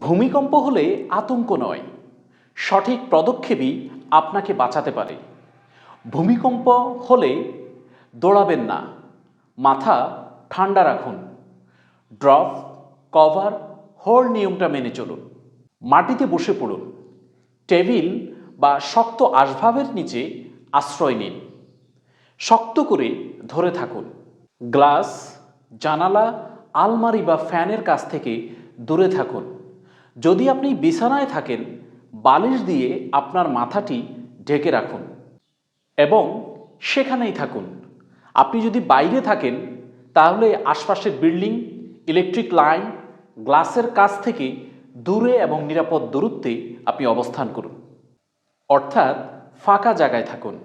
ভূমিকম্প হলে আতঙ্ক নয়। সঠিক পদক্ষেপই আপনাকে বাঁচাতে পারে। ভূমিকম্প হলে দৌড়াবেন না। মাথা ঠান্ডা রাখুন। ড্রপ, কভার হোল নিয়মটা মেনে চলুন। মাটিতে বসে পড়ুন। টেবিল বা শক্ত আসবাবের নিচে আশ্রয় নিন। শক্ত করে ধরে থাকুন। গ্লাস, জানালা, আলমারি বা ফ্যানের কাছ থেকে দূরে থাকুন। যদি আপনি বিছানায় থাকেন, বালিশ দিয়ে আপনার মাথাটি ঢেকে রাখুন এবং সেখানেই থাকুন। আপনি যদি বাইরে থাকেন, তাহলে আশপাশের বিল্ডিং, ইলেকট্রিক লাইন, গ্লাসের কাছ থেকে দূরে এবং নিরাপদ দূরত্বে আপনি অবস্থান করুন। অর্থাৎ ফাঁকা জায়গায় থাকুন।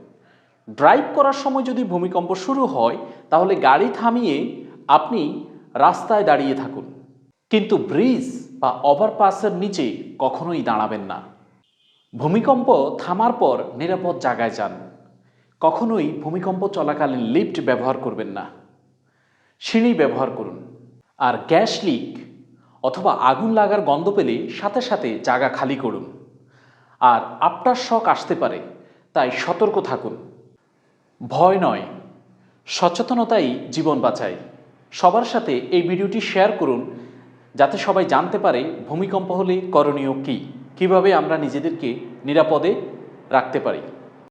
ড্রাইভ করার সময় যদি ভূমিকম্প শুরু হয়, তাহলে গাড়ি থামিয়ে আপনি রাস্তায় দাঁড়িয়ে থাকুন। কিন্তু ব্রিজ বা ওভারপাসের নিচে কখনোই দাঁড়াবেন না। ভূমিকম্প থামার পর নিরাপদ জায়গায় যান। কখনোই ভূমিকম্প চলাকালীন লিফট ব্যবহার করবেন না। সিঁড়ি ব্যবহার করুন। আর গ্যাস লিক অথবা আগুন লাগার গন্ধ পেলে সাথে সাথে জায়গা খালি করুন। আর আপনার শখ আসতে পারে, তাই সতর্ক থাকুন। ভয় নয়, সচেতনতাই জীবন বাঁচায়। সবার সাথে এই ভিডিওটি শেয়ার করুন যাতে সবাই জানতে পারে ভূমিকম্প হলে করণীয় কী? কীভাবে আমরা নিজেদেরকে নিরাপদে রাখতে পারি?